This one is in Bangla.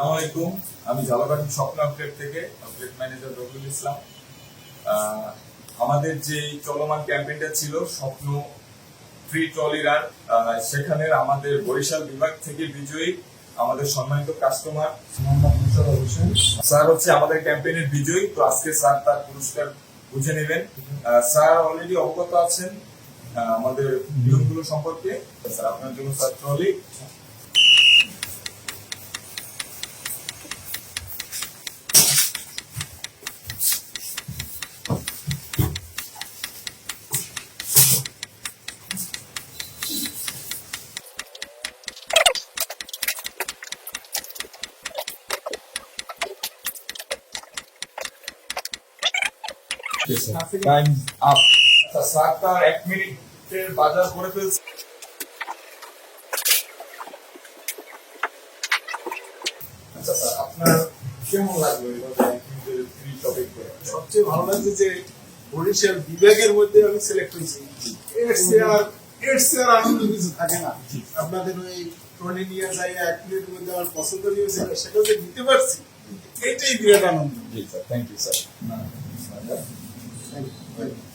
আসসালামু আলাইকুম। আমি ঝালকাঠি স্বপ্ন আপডেট থেকে আপডেট ম্যানেজার রবিউল ইসলাম। আমাদের যে চলমান ক্যাম্পেইনটা ছিল, স্বপ্ন ফ্রি ট্রলি রান সেখানে আমাদের বরিশাল বিভাগ থেকে বিজয়ী আমাদের সম্মানিত কাস্টমার স্যার হচ্ছে আমাদের ক্যাম্পেইনের বিজয়ী, তো আজকে স্যার তার পুরস্কার বুঝে নেবেন। স্যার অলরেডি অবগত আছেন আমাদের নিয়মগুলো সম্পর্কে। স্যার, আপনার জন্য sir trolley time up sir তার এক মিনিটের বাজার করে ফেলছে আপনাদের ওই ট্রলি নিয়ে এক মিনিটের মধ্যে আমার পছন্দনীয় ছিল সেটা যে দিতে পারছি এটাই বিরাট আনন্দ thank you sir Thank you.